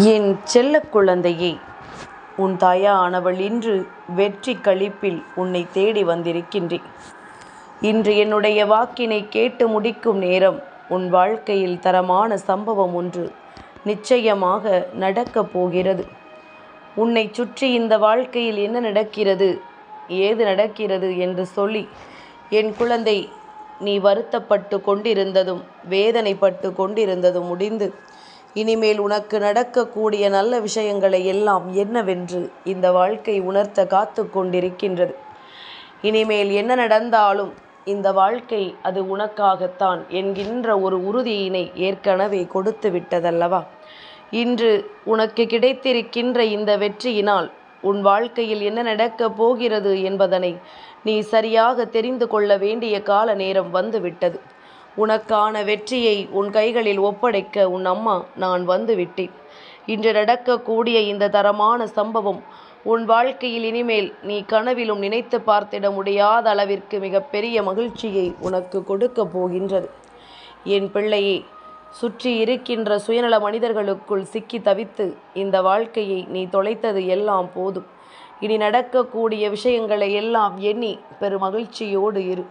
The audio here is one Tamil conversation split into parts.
என் செல்ல குழந்தையே உன் தாயானவள் இன்று வெற்றி களிப்பில் உன்னை தேடி வந்திருக்கின்றேன். இன்று என்னுடைய வாக்கினை கேட்டு முடிக்கும் நேரம் உன் வாழ்க்கையில் தரமான சம்பவம் ஒன்று நிச்சயமாக நடக்கப் போகிறது. உன்னை சுற்றி இந்த வாழ்க்கையில் என்ன நடக்கிறது ஏது நடக்கிறது என்று சொல்லி என் குழந்தை நீ வருத்தப்பட்டு கொண்டிருந்ததும் வேதனைப்பட்டு கொண்டிருந்ததும் முடிந்து இனிமேல் உனக்கு நடக்கக்கூடிய நல்ல விஷயங்களை எல்லாம் என்னவென்று இந்த வாழ்க்கை உணர்த்த காத்து கொண்டிருக்கின்றது. இனிமேல் என்ன நடந்தாலும் இந்த வாழ்க்கை அது உனக்காகத்தான் என்கின்ற ஒரு உறுதியினை ஏற்கனவே கொடுத்து விட்டதல்லவா? இன்று உனக்கு கிடைத்திருக்கின்ற இந்த வெற்றியினால் உன் வாழ்க்கையில் என்ன நடக்கப் போகிறது என்பதனை நீ சரியாக தெரிந்து கொள்ள வேண்டிய கால நேரம் வந்துவிட்டது உனக்கான வெற்றியை உன் கைகளில் ஒப்படைக்க உன் அம்மா நான் வந்து விட்டேன். இன்று நடக்கக்கூடிய இந்த தரமான சம்பவம் உன் வாழ்க்கையில் இனிமேல் நீ கனவிலும் நினைத்து பார்த்திட முடியாத அளவிற்கு மிகப்பெரிய மகிழ்ச்சியை உனக்கு கொடுக்க போகின்றது. என் பிள்ளையே சுற்றி இருக்கின்ற சுயநல மனிதர்களுக்குள் சிக்கி தவித்து இந்த வாழ்க்கையை நீ தொலைத்தது எல்லாம் போதும். இனி நடக்கக்கூடிய விஷயங்களை எல்லாம் எண்ணி பெருமகிழ்ச்சியோடு இரு.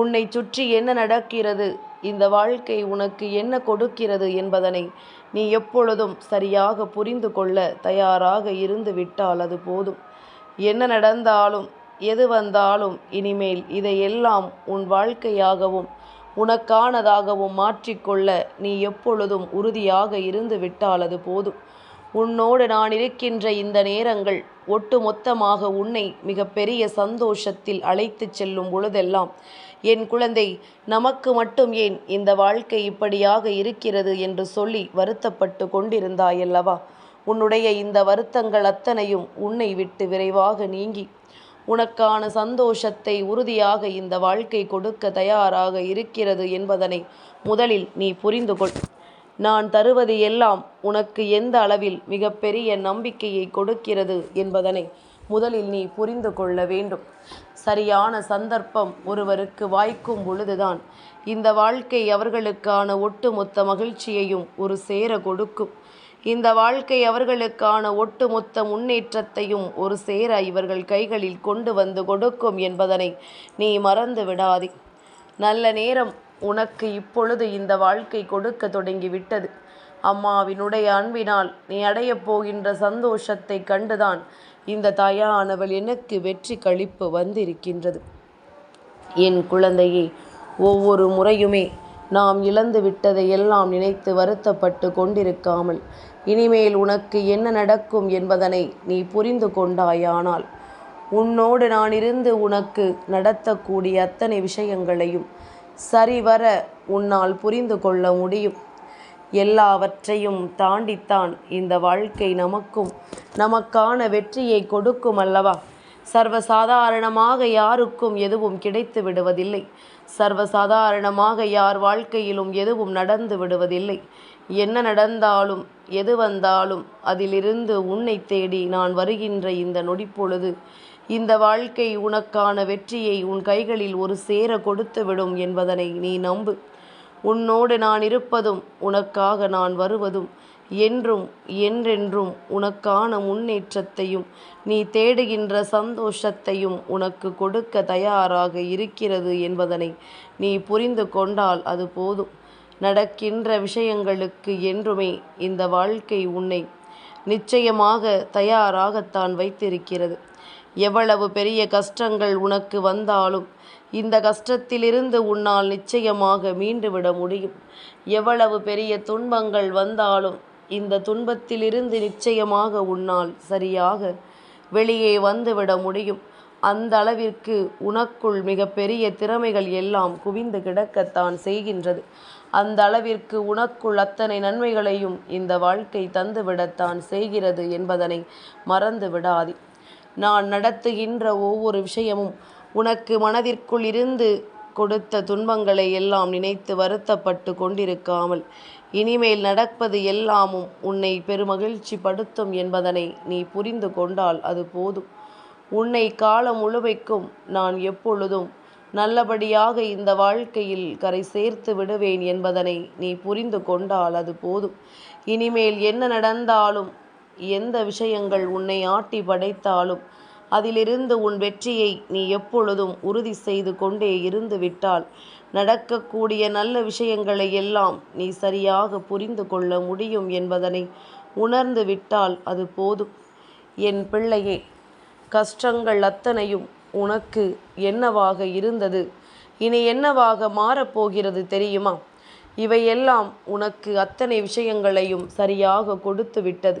உன்னை சுற்றி என்ன நடக்கிறது? இந்த வாழ்க்கை உனக்கு என்ன கொடுக்கிறது என்பதனை நீ எப்பொழுதும் சரியாக புரிந்து கொள்ள தயாராக இருந்து விட்டால் அது போதும். என்ன நடந்தாலும் எது வந்தாலும் இனிமேல் இதையெல்லாம் உன் வாழ்க்கையாகவும் உனக்கானதாகவும் மாற்றிக்கொள்ள நீ எப்பொழுதும் உறுதியாக இருந்து விட்டால் அது போதும். உன்னோடு நான் இருக்கின்ற இந்த நேரங்கள் ஒட்டுமொத்தமாக உன்னை மிகப்பெரிய சந்தோஷத்தில் அழைத்துச் செல்லும் பொழுதெல்லாம் என் குழந்தை நமக்கு மட்டும் ஏன் இந்த வாழ்க்கை இப்படியாக இருக்கிறது என்று சொல்லி வருத்தப்பட்டு கொண்டிருந்தாயல்லவா? உன்னுடைய இந்த வருத்தங்கள் அத்தனையும் உன்னை விட்டு விரைவாக நீங்கி உனக்கான சந்தோஷத்தை உறுதியாக இந்த வாழ்க்கை கொடுக்க தயாராக இருக்கிறது என்பதனை முதலில் நீ புரிந்து கொள். நான் தருவது எல்லாம் உனக்கு எந்த அளவில் மிகப்பெரிய நம்பிக்கையை கொடுக்கிறது என்பதனை முதலில் நீ புரிந்து கொள்ள வேண்டும். சரியான சந்தர்ப்பம் ஒருவருக்கு வாய்க்கும் பொழுதுதான். இந்த வாழ்க்கை அவர்களுக்கான ஒட்டுமொத்த மகிழ்ச்சியையும் ஒரு சேர கொடுக்கும். இந்த வாழ்க்கை அவர்களுக்கான ஒட்டுமொத்த முன்னேற்றத்தையும் ஒரு சேர இவர்கள் கைகளில் கொண்டு வந்து கொடுக்கும் என்பதனை நீ மறந்து விடாதே. நல்ல நேரம் உனக்கு இப்பொழுது இந்த வாழ்க்கை கொடுக்க தொடங்கி விட்டது அம்மாவினுடைய அன்பினால் நீ அடையப் போகின்ற சந்தோஷத்தை கண்டுதான் இந்த தாயானவள் எனக்கு வெற்றி கழிப்பு வந்திருக்கின்றது. என் குழந்தையே ஒவ்வொரு முறையுமே நாம் இழந்து விட்டதை எல்லாம் நினைத்து வருத்தப்பட்டு கொண்டிருக்காமல் இனிமேல் உனக்கு என்ன நடக்கும் என்பதனை நீ புரிந்து கொண்டாயானால் உன்னோடு நான் இருந்து உனக்கு நடத்தக்கூடிய அத்தனை விஷயங்களையும் சரிவர உன்னால் புரிந்து கொள்ள முடியும். எல்லாவற்றையும் தாண்டித்தான் இந்த வாழ்க்கை நமக்கும் நமக்கான வெற்றியை கொடுக்கும் அல்லவா? சர்வசாதாரணமாக யாருக்கும் எதுவும் கிடைத்து விடுவதில்லை. சர்வசாதாரணமாக யார் வாழ்க்கையிலும் எதுவும் நடந்து விடுவதில்லை. என்ன நடந்தாலும் எது வந்தாலும் அதிலிருந்து உன்னை தேடி நான் வருகின்ற இந்த நொடிப்பொழுது இந்த வாழ்க்கை உனக்கான வெற்றியை உன் கைகளில் ஒரு சேர கொடுத்துவிடும் என்பதனை நீ நம்பு. உன்னோடு நான் இருப்பதும் உனக்காக நான் வருவதும் என்றும் என்றென்றும் உனக்கான முன்னேற்றத்தையும் நீ தேடுகின்ற சந்தோஷத்தையும் உனக்கு கொடுக்க தயாராக இருக்கிறது என்பதனை நீ புரிந்து கொண்டால் அது போதும். நடக்கின்ற விஷயங்களுக்கு என்றுமே இந்த வாழ்க்கை உன்னை நிச்சயமாக தயாராகத்தான் வைத்திருக்கிறது. எவ்வளவு பெரிய கஷ்டங்கள் உனக்கு வந்தாலும் இந்த கஷ்டத்திலிருந்து உன்னால் நிச்சயமாக மீண்டுவிட முடியும். எவ்வளவு பெரிய துன்பங்கள் வந்தாலும் இந்த துன்பத்திலிருந்து நிச்சயமாக உன்னால் சரியாக வெளியே வந்துவிட முடியும். அந்த அளவிற்கு உனக்குள் மிகப்பெரிய திறமைகள் எல்லாம் குவிந்து கிடக்கத்தான் செய்கின்றது. அந்த அளவிற்கு உனக்குள் அத்தனை நன்மைகளையும் இந்த வாழ்க்கை தந்துவிடத்தான் செய்கிறது என்பதனை மறந்து விடாதே நான் நடத்துகின்ற ஒவ்வொரு விஷயமும் உனக்கு மனதிற்குள் இருந்து கொடுத்த துன்பங்களை எல்லாம் நினைத்து வருத்தப்பட்டு கொண்டிருக்காமல் இனிமேல் நடப்பது எல்லாமும் உன்னை பெருமகிழ்ச்சி படுத்தும் என்பதனை நீ புரிந்து கொண்டால் அது போதும். உன்னை காலம் முழுமைக்கும் நான் எப்பொழுதும் நல்லபடியாக இந்த வாழ்க்கையில் கரை சேர்த்து விடுவேன் என்பதனை நீ புரிந்து கொண்டால் அது போதும். இனிமேல் என்ன நடந்தாலும் எந்த விஷயங்கள் உன்னை ஆட்டி படைத்தாலும் அதிலிருந்து உன் வெற்றியை நீ எப்பொழுதும் உறுதி செய்து கொண்டே இருந்து விட்டால் நடக்கக்கூடிய நல்ல விஷயங்களை எல்லாம் நீ சரியாக புரிந்து கொள்ள முடியும் என்பதனை உணர்ந்து விட்டால் அது போதும். என் பிள்ளையே கஷ்டங்கள் அத்தனையும் உனக்கு என்னவாக இருந்தது? இனி என்னவாக மாறப்போகிறது தெரியுமா? இவையெல்லாம் உனக்கு அத்தனை விஷயங்களையும் சரியாக கொடுத்து விட்டது.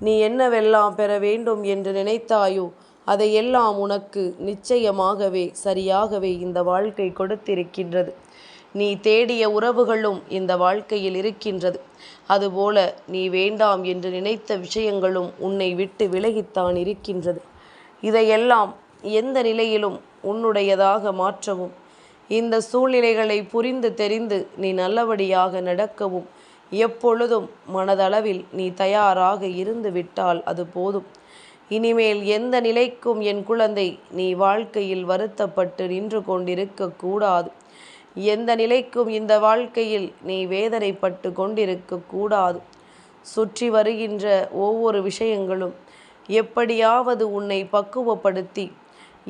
நீ என்னவெல்லாம் பெற வேண்டும் என்று நினைத்தாயோ அதையெல்லாம் உனக்கு நிச்சயமாகவே சரியாகவே இந்த வாழ்க்கை கொடுத்திருக்கின்றது. நீ தேடிய உறவுகளும் இந்த வாழ்க்கையில் இருக்கின்றது. அதுபோல நீ வேண்டாம் என்று நினைத்த விஷயங்களும் உன்னை விட்டு விலகித்தான் இருக்கின்றது. இதையெல்லாம் எந்த நிலையிலும் உன்னுடையதாக மாற்றவும் இந்த சூழ்நிலைகளை புரிந்து தெரிந்து நீ நல்லபடியாக நடக்கவும் எப்பொழுதும் மனதளவில் நீ தயாராக இருந்து விட்டால் அது போதும். இனிமேல் எந்த நிலைக்கும் என் குழந்தை நீ வாழ்க்கையில் வருத்தப்பட்டு நின்று கொண்டிருக்க கூடாது. எந்த நிலைக்கும் இந்த வாழ்க்கையில் நீ வேதனைப்பட்டு கொண்டிருக்க கூடாது. சுற்றி வருகின்ற ஒவ்வொரு விஷயங்களும் எப்படியாவது உன்னை பக்குவப்படுத்தி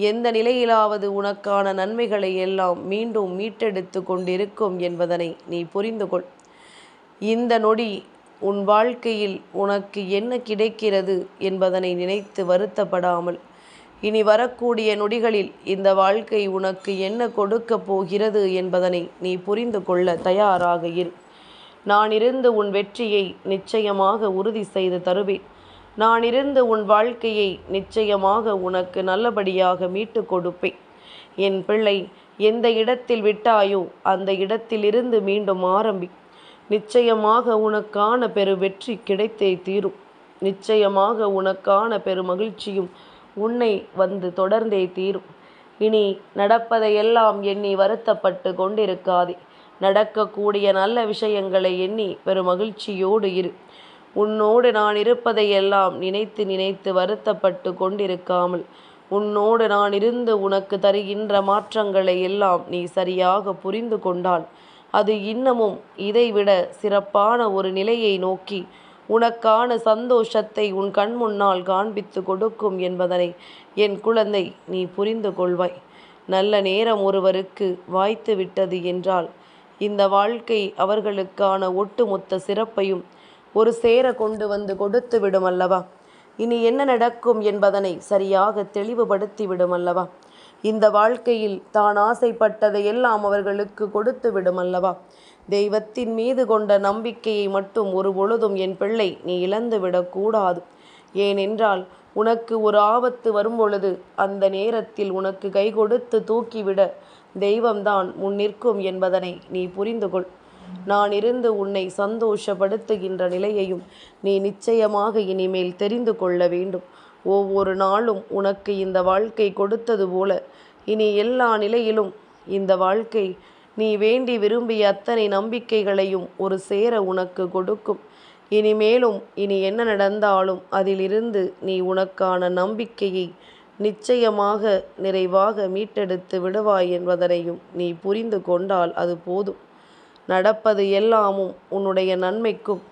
எந்த நிலையிலாவது உனக்கான நன்மைகளை எல்லாம் மீண்டும் மீட்டெடுத்து கொண்டிருக்கும் என்பதனை நீ புரிந்து கொள் இந்த நொடி உன் வாழ்க்கையில் உனக்கு என்ன கிடைக்கிறது என்பதனை நினைத்து வருத்தப்படாமல் இனி வரக்கூடிய நொடிகளில் இந்த வாழ்க்கை உனக்கு என்ன கொடுக்கப் போகிறது என்பதனை நீ புரிந்து கொள்ள தயாராக இரு. நான் இருந்து உன் வெற்றியை நிச்சயமாக உறுதி செய்து தருவேன். நான் இருந்து உன் வாழ்க்கையை நிச்சயமாக உனக்கு நல்லபடியாக மீட்டு கொடுப்பேன். என் பிள்ளை எந்த இடத்தில் விட்டாயோ அந்த இடத்திலிருந்து மீண்டும் ஆரம்பி. நிச்சயமாக உனக்கான பெரு வெற்றி கிடைத்தே தீரும். நிச்சயமாக உனக்கான பெரு மகிழ்ச்சியும் உன்னை வந்து தொடர்ந்தே தீரும். இனி நடப்பதையெல்லாம் எண்ணி வருத்தப்பட்டு கொண்டிருக்காதே. நடக்கக்கூடிய நல்ல விஷயங்களை எண்ணி பெரும் மகிழ்ச்சியோடு இரு. உன்னோடு நான் இருப்பதையெல்லாம் நினைத்து நினைத்து வருத்தப்பட்டு கொண்டிருக்காமல் உன்னோடு நான் இருந்து உனக்கு தருகின்ற மாற்றங்களை எல்லாம் நீ சரியாக புரிந்து கொண்டால் அது இன்னமும் இதைவிட சிறப்பான ஒரு நிலையை நோக்கி உனக்கான சந்தோஷத்தை உன் கண் முன்னால் காண்பித்து கொடுக்கும் என்பதனை என் குழந்தை நீ புரிந்து கொள்வாய். நல்ல நேரம் ஒருவருக்கு வாய்த்து விட்டது என்றால் இந்த வாழ்க்கை அவர்களுக்கான ஒட்டுமொத்த சிறப்பையும் ஒரு சேர கொண்டு வந்து கொடுத்து விடும் அல்லவா? இனி என்ன நடக்கும் என்பதனை சரியாக தெளிவுபடுத்தி விடும் அல்லவா? இந்த வாழ்க்கையில் தான் ஆசைப்பட்டதை எல்லாம் அவர்களுக்கு கொடுத்து விடும் அல்லவா தெய்வத்தின் மீது கொண்ட நம்பிக்கையை மட்டும் ஒரு பொழுதும் என் பிள்ளை நீ இழந்து விடக்கூடாது. ஏனென்றால் உனக்கு ஒரு ஆபத்து வரும்பொழுது அந்த நேரத்தில் உனக்கு கை கொடுத்து தூக்கிவிட தெய்வம்தான் முன் நிற்கும் என்பதனை நீ புரிந்து கொள் நான் இருந்து உன்னை சந்தோஷப்படுத்துகின்ற நிலையையும் நீ நிச்சயமாக இனிமேல் தெரிந்து கொள்ள வேண்டும். ஒவ்வொரு நாளும் உனக்கு இந்த வாழ்க்கை கொடுத்தது போல. இனி எல்லா நிலையிலும் இந்த வாழ்க்கை நீ வேண்டி விரும்பிய அத்தனை நம்பிக்கைகளையும் ஒரு சேர உனக்கு கொடுக்கும். இனிமேலும் இனி என்ன நடந்தாலும் அதிலிருந்து நீ உனக்கான நம்பிக்கையை நிச்சயமாக நிறைவாக மீட்டெடுத்து விடுவாய் என்பதனையும் நீ புரிந்து கொண்டால் அது போதும். நடப்பது எல்லாமும் உன்னுடைய நன்மைக்கும்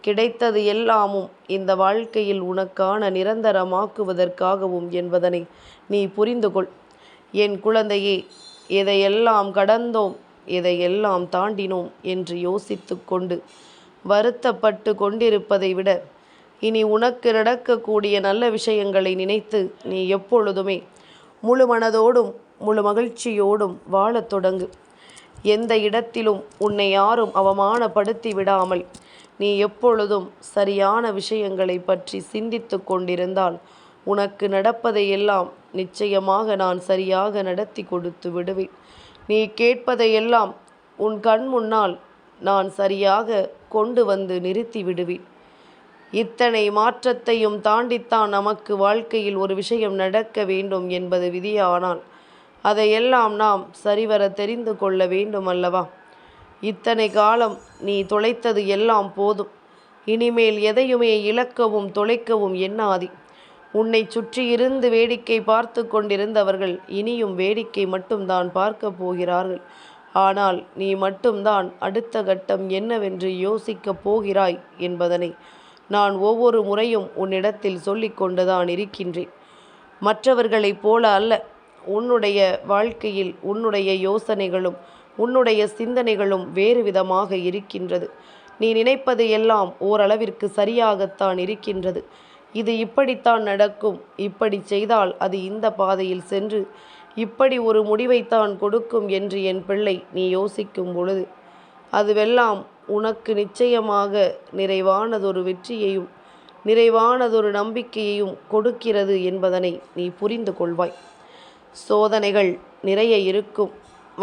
கிடைத்தது எல்லாமும் இந்த வாழ்க்கையில் உனக்கான நிரந்தரமாக்குவதற்காகவும் என்பதனை நீ புரிந்து கொள் என் குழந்தையே எதையெல்லாம் கடந்தோம் எதையெல்லாம் தாண்டினோம் என்று யோசித்து கொண்டு வருத்தப்பட்டு கொண்டிருப்பதை விட இனி உனக்கு நடக்கக்கூடிய நல்ல விஷயங்களை நினைத்து நீ எப்பொழுதுமே முழு மனதோடும் முழு மகிழ்ச்சியோடும் வாழத் தொடங்கு. எந்த இடத்திலும் உன்னை யாரும் அவமானப்படுத்தி விடாமல் நீ எப்பொழுதும் சரியான விஷயங்களை பற்றி சிந்தித்து கொண்டிருந்தால் உனக்கு நடப்பதையெல்லாம் நிச்சயமாக நான் சரியாக நடத்தி கொடுத்து விடுவேன். நீ கேட்பதையெல்லாம் உன் கண் முன்னால் நான் சரியாக கொண்டு வந்து நிறுத்தி விடுவேன். இத்தனை மாற்றத்தையும் தாண்டித்தான் நமக்கு வாழ்க்கையில் ஒரு விஷயம் நடக்க வேண்டும் என்பது விதியானால் அதையெல்லாம் நாம் சரிவர தெரிந்து கொள்ள வேண்டும் அல்லவா இத்தனை காலம் நீ தொலைத்தது எல்லாம் போதும். இனிமேல் எதையுமே இழக்கவும் தொலைக்கவும் எண்ணாதி. உன்னை சுற்றியிருந்து வேடிக்கை பார்த்து கொண்டிருந்தவர்கள் இனியும் வேடிக்கை மட்டும்தான் பார்க்க போகிறார்கள். ஆனால் நீ மட்டும்தான் அடுத்த கட்டம் என்னவென்று யோசிக்கப் போகிறாய் என்பதனை நான் ஒவ்வொரு முறையும் உன்னிடத்தில் சொல்லிக்கொண்டுதான் இருக்கின்றேன். மற்றவர்களைப் போல அல்ல. உன்னுடைய வாழ்க்கையில் உன்னுடைய யோசனைகளும் உன்னுடைய சிந்தனைகளும் வேறு விதமாக இருக்கின்றது. நீ நினைப்பது எல்லாம் ஓரளவிற்கு சரியாகத்தான் இருக்கின்றது. இது இப்படித்தான் நடக்கும். இப்படி செய்தால் அது இந்த பாதையில் சென்று இப்படி ஒரு முடிவைத்தான் கொடுக்கும் என்று என் பிள்ளை நீ யோசிக்கும் பொழுது அதுவெல்லாம் உனக்கு நிச்சயமாக நிறைவானதொரு வெற்றியையும் நிறைவானதொரு நம்பிக்கையையும் கொடுக்கிறது என்பதனை நீ புரிந்து கொள்வாய். சோதனைகள் நிறைய இருக்கும்.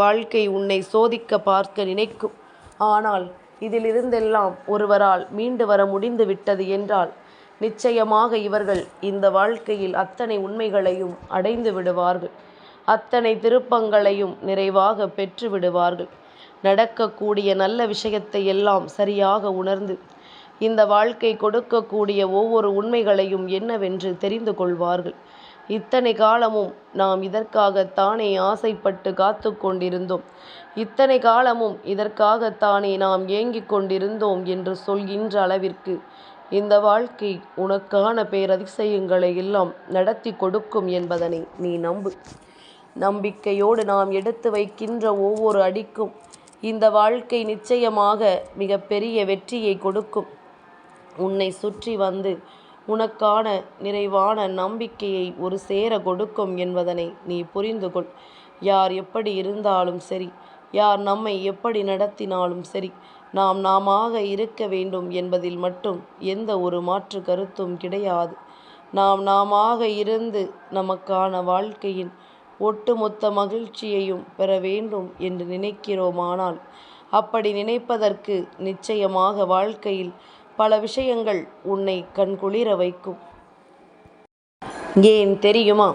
வாழ்க்கை உன்னை சோதிக்க பார்க்க நினைக்கும். ஆனால் இதிலிருந்தெல்லாம் ஒருவரால் மீண்டு வர முடிந்து விட்டது என்றால் நிச்சயமாக இவர்கள் இந்த வாழ்க்கையில் அத்தனை உண்மைகளையும் அடைந்து விடுவார்கள். அத்தனை திருப்பங்களையும் நிறைவாக பெற்று விடுவார்கள். நடக்கக்கூடிய நல்ல விஷயத்தை எல்லாம் சரியாக உணர்ந்து இந்த வாழ்க்கை கொடுக்கக்கூடிய ஒவ்வொரு உண்மைகளையும் என்னவென்று தெரிந்து கொள்வார்கள். இத்தனை காலமும் நாம் இதற்காகத்தானே ஆசைப்பட்டு காத்து கொண்டிருந்தோம். இத்தனை காலமும் இதற்காகத்தானே நாம் ஏங்கிக் கொண்டிருந்தோம் என்று சொல்கின்ற அளவிற்கு இந்த வாழ்க்கை உனக்கான பேரதிசயங்களை எல்லாம் நடத்தி கொடுக்கும் என்பதனை நீ நம்பு. நம்பிக்கையோடு நாம் எடுத்து வைக்கின்ற ஒவ்வொரு அடிக்கும் இந்த வாழ்க்கை நிச்சயமாக மிகப்பெரிய வெற்றியை கொடுக்கும். உன்னை சுற்றி வந்து உனக்கான நிறைவான நம்பிக்கையை ஒரு சேர கொடுக்கும் என்பதனை நீ புரிந்து கொள் யார் எப்படி இருந்தாலும் சரி யார் நம்மை எப்படி நடத்தினாலும் சரி நாம் நாமாக இருக்க வேண்டும் என்பதில் மட்டும் எந்த ஒரு மாற்று கருத்தும் கிடையாது. நாம் நாமாக இருந்து நமக்கான வாழ்க்கையின் ஒட்டுமொத்த மகிழ்ச்சியையும் பெற வேண்டும் என்று நினைக்கிறோமானால் அப்படி நினைப்பதற்கு நிச்சயமாக வாழ்க்கையில் பல விஷயங்கள் உன்னை கண்குளிர வைக்கும். ஏன் தெரியுமா?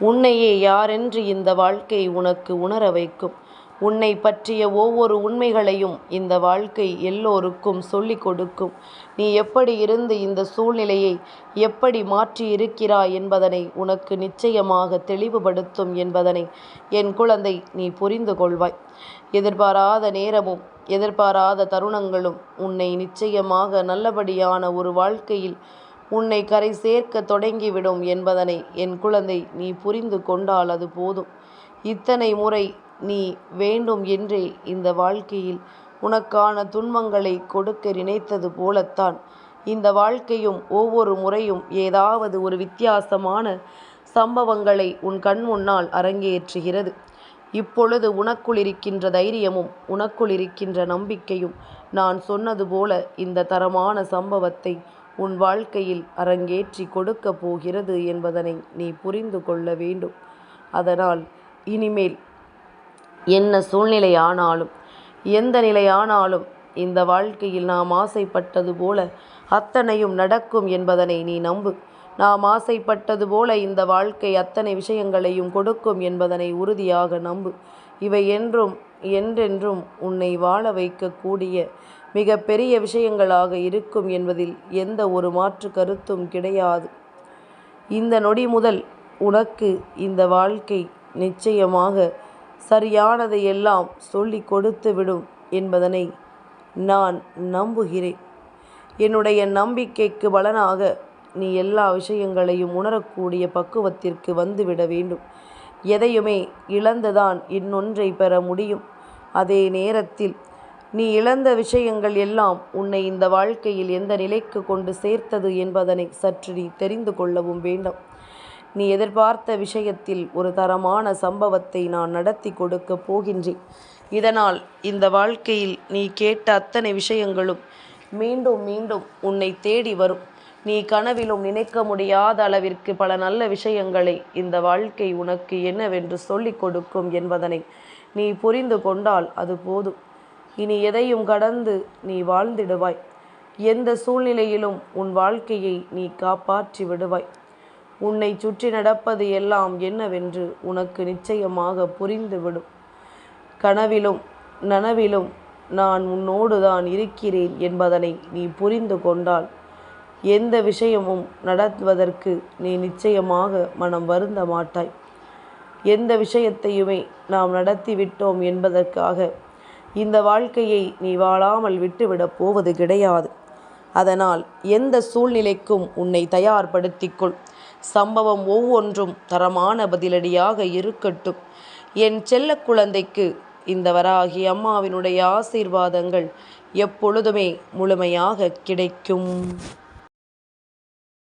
உன்னையே யாரென்று இந்த வாழ்க்கை உனக்கு உணர வைக்கும். உன்னை பற்றிய ஒவ்வொரு உண்மைகளையும் இந்த வாழ்க்கை எல்லோருக்கும் சொல்லிக் கொடுக்கும். நீ எப்படி இருந்து இந்த சூழ்நிலையை எப்படி மாற்றி இருக்கிறாய் என்பதனை உனக்கு நிச்சயமாக தெளிவுபடுத்தும் என்பதனை என் குழந்தை நீ புரிந்து கொள்வாய். எதிர்பாராத நேரமும் எதிர்பாராத தருணங்களும் உன்னை நிச்சயமாக நல்லபடியான ஒரு வாழ்க்கையில் உன்னை கரை சேர்க்க தொடங்கிவிடும் என்பதனை என் குழந்தை நீ புரிந்து கொண்டால் அது போதும். இத்தனை முறை நீ வேண்டும் என்றே இந்த வாழ்க்கையில் உனக்கான துன்பங்களை கொடுக்க நினைத்தது போலத்தான். இந்த வாழ்க்கையும் ஒவ்வொரு முறையும் ஏதாவது ஒரு வித்தியாசமான சம்பவங்களை உன் கண் முன்னால் அரங்கேற்றுகிறது. இப்பொழுது உனக்குள் இருக்கின்ற தைரியமும் உனக்குள் இருக்கின்ற நம்பிக்கையும் நான் சொன்னது போல இந்த தரமான சம்பவத்தை உன் வாழ்க்கையில் அரங்கேற்றி கொடுக்க போகிறது என்பதனை நீ புரிந்து கொள்ள வேண்டும். அதனால் இனிமேல் என்ன சூழ்நிலை ஆனாலும் எந்த நிலையானாலும் இந்த வாழ்க்கையில் நாம் ஆசைப்பட்டது போல அத்தனையும் நடக்கும் என்பதனை நீ நம்பு. நாம் ஆசைப்பட்டது போல இந்த வாழ்க்கை அத்தனை விஷயங்களையும் கொடுக்கும் என்பதனை உறுதியாக நம்பு. இவை என்றும் என்றென்றும் உன்னை வாழ வைக்கக்கூடிய மிக பெரிய விஷயங்களாக இருக்கும் என்பதில் எந்த ஒரு மாற்று கருத்தும் கிடையாது. இந்த நொடி முதல் உனக்கு இந்த வாழ்க்கை நிச்சயமாக சரியானதை எல்லாம் சொல்லி கொடுத்து விடும் என்பதனை நான் நம்புகிறேன். என்னுடைய நம்பிக்கைக்கு பலனாக நீ எல்லா விஷயங்களையும் உணரக்கூடிய பக்குவத்திற்கு வந்துவிட வேண்டும். எதையுமே இழந்துதான் இன்னொன்றை பெற முடியும். அதே நேரத்தில் நீ இழந்த விஷயங்கள் எல்லாம் உன்னை இந்த வாழ்க்கையில் எந்த நிலைக்கு கொண்டு சேர்த்தது என்பதனை சற்று நீ தெரிந்து கொள்ளவும் வேண்டும். நீ எதிர்பார்த்த விஷயத்தில் ஒரு தரமான சம்பவத்தை நான் நடத்தி கொடுக்க போகின்றேன். இதனால் இந்த வாழ்க்கையில் நீ கேட்ட அத்தனை விஷயங்களும் மீண்டும் மீண்டும் உன்னை தேடி வரும். நீ கனவிலும் நினைக்க முடியாத அளவிற்கு பல நல்ல விஷயங்களை இந்த வாழ்க்கை உனக்கு என்னவென்று சொல்லிக் கொடுக்கும் என்பதனை நீ புரிந்து கொண்டால் அது போதும். இனி எதையும் கடந்து நீ வாழ்ந்திடுவாய். எந்த சூழ்நிலையிலும் உன் வாழ்க்கையை நீ காப்பாற்றி விடுவாய். உன்னை சுற்றி நடப்பது எல்லாம் என்னவென்று உனக்கு நிச்சயமாக புரிந்துவிடும். கனவிலும் நனவிலும் நான் உன்னோடு தான் இருக்கிறேன் என்பதனை நீ புரிந்து கொண்டால் எந்த விஷயமும் நடத்துவதற்கு நீ நிச்சயமாக மனம் வருந்த மாட்டாய். எந்த விஷயத்தையுமே நாம் நடத்தி விட்டோம் என்பதற்காக இந்த வாழ்க்கையை நீ வாழாமல் விட்டுவிடப் போவது கிடையாது. அதனால் எந்த சூழ்நிலைக்கும் உன்னை தயார்படுத்திக்கொள். சம்பவம் ஒவ்வொன்றும் தரமான பதிலடியாக இருக்கட்டும். என் செல்ல குழந்தைக்கு இந்த வராகி அம்மாவினுடைய ஆசீர்வாதங்கள் எப்பொழுதுமே முழுமையாக கிடைக்கும்.